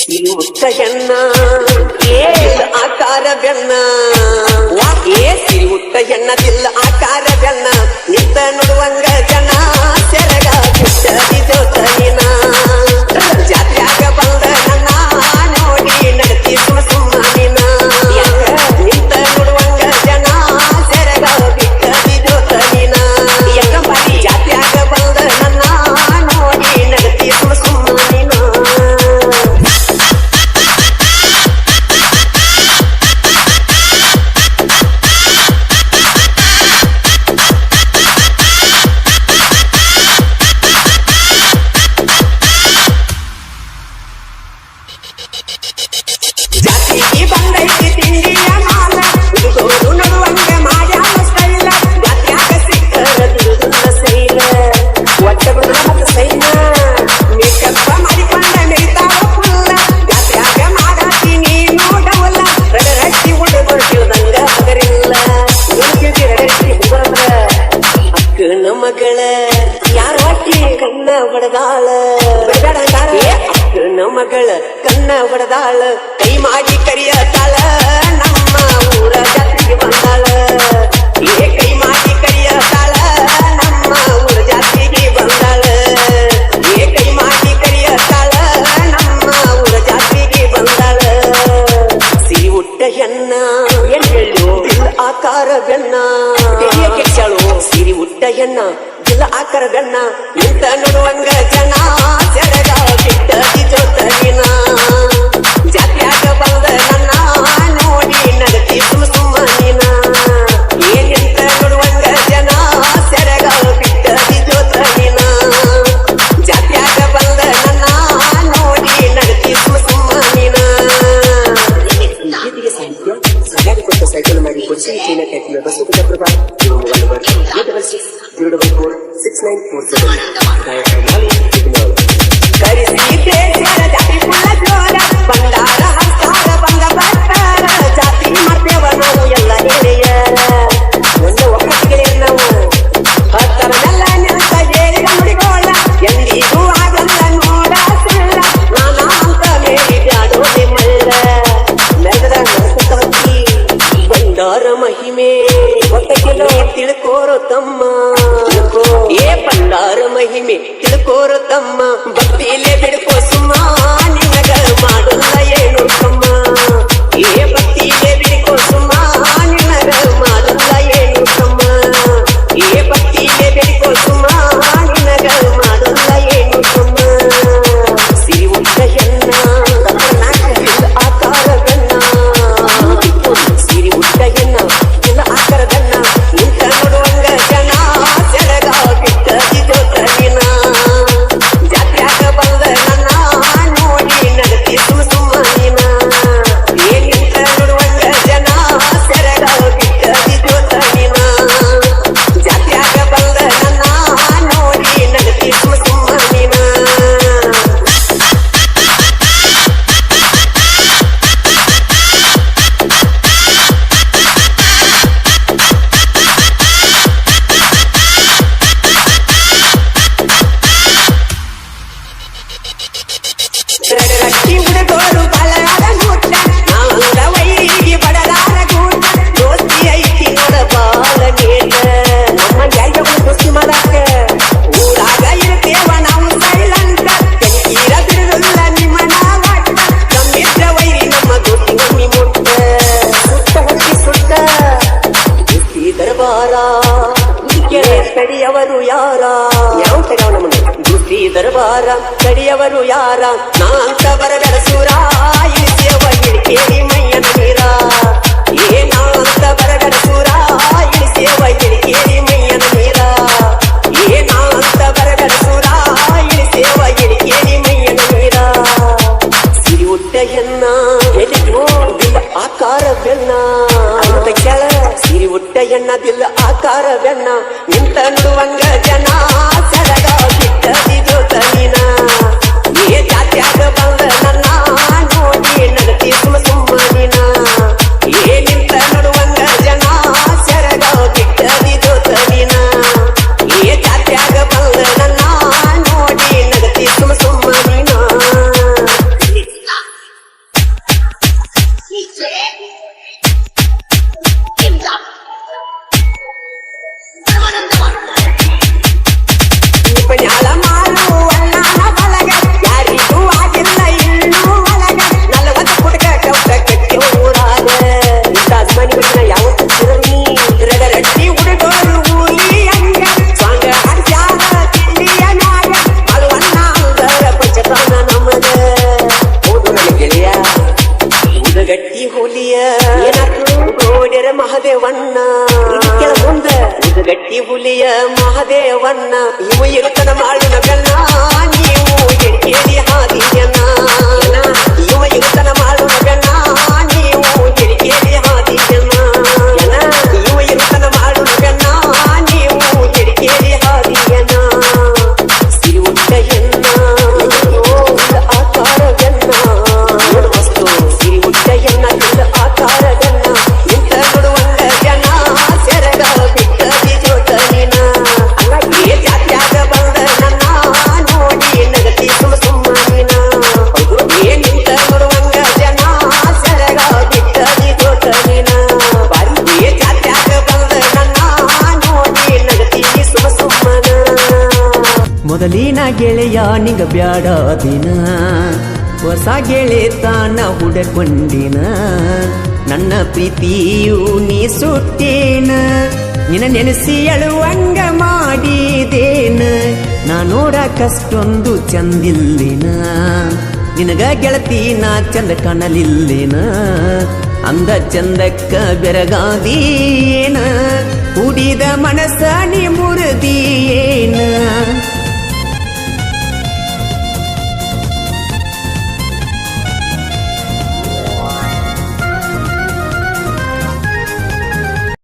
ಸಿರಿಯುತ್ತಯ್ಯಣ್ಣ ಕೇಳ ಆಕಾರವೆನ್ನ ಏ ಸಿರಿಯುತ್ತಯ್ಯಣ್ಣದಿಲ್ಲ ಆಕಾರವೆನ್ನ ನಿತ್ತ ನೋಡುವಂಗ ಜನ ಸೆರಗ ಹೊಡೆದಾಳ. ಕೈ ಮಾಡಿ ಕರಿಯತಾಳ. ನಮ್ಮ ಊರ ಜಾತ್ರೆಗೆ ಬಂದಾಳ. ಏ ಕೈ ಮಾಡಿ ಕರಿಯತಾಳ. ನಮ್ಮ ಊರ ಜಾತ್ರೆಗೆ ಬಂದಾಳ. ಏ ಕೈ ಮಾಡಿ ಕರಿಯತಾಳ. ನಮ್ಮ ಊರ ಜಾತ್ರೆಗೆ ಬಂದಾಳ. ಸಿರಿ ಹುಟ್ಟ ಹೆಣ್ಣ. ಆಕಾರ ಬೆಣ್ಣ. ಕೆಟ್ಟಾಳು ಸಿರಿ ಹುಟ್ಟ ಹೆಣ್ಣ ಜಿಲ್ಲ ಆಕಾರ ಬೆಣ್ಣ. ಇಂತ ನೋಡುವಂಗ ಜನ? ಮಹಿಮೆ ತಿಳ್ಕೋರು ತಮ್ಮ ಭಕ್ತಿಯಲ್ಲೇ ಬಿಡ್ಕೋ ಕಡಿಯವರು ಯಾರ ನಾಂತವರ ಬೆಳೆಸೂರ ಇಳಿಸಿಯವ ಗೆಳತಿಯ ನೋಡ್ಯರ ಮಹದೇವಣ್ಣ. ಮುಂದ ಗಟ್ಟಿ ಹುಲಿಯ ಮಹದೇವಣ್ಣ. ಇವ ಇರುತ್ತನ ಮಾಡಿನ ಬೆಲ್ಲ ನೀವು ಎಡಿ ಹಾದಿಯನ್ನ ಇವ ಇರುತ್ತನ ಮೊದಲಿನ ಗೆಳೆಯ ನಿಂಗ ಬ್ಯಾಡ ದಿನ. ಹೊಸ ಗೆಳೆತಾನ ಹುಡಕೊಂಡಿನ. ನನ್ನ ಪ್ರೀತಿಯು ನೀ ಸುಟ್ಟೇನ. ನಿನ ನೆನೆಸಿ ಅಳುವಂಗ ಮಾಡಿದೇನ. ನಾ ನೋಡಕಷ್ಟೊಂದು ಚಂದಿಲ್ಲಿನ. ನಿನಗ ಗೆಳತಿ ನಾ ಚಂದ ಕಾಣಲಿಲ್ಲಿನ. ಅಂದ ಚಂದಕ್ಕ ಬೆರಗಾದೀನ ಕುಡಿದ ಮನಸ್ಸ ನೀ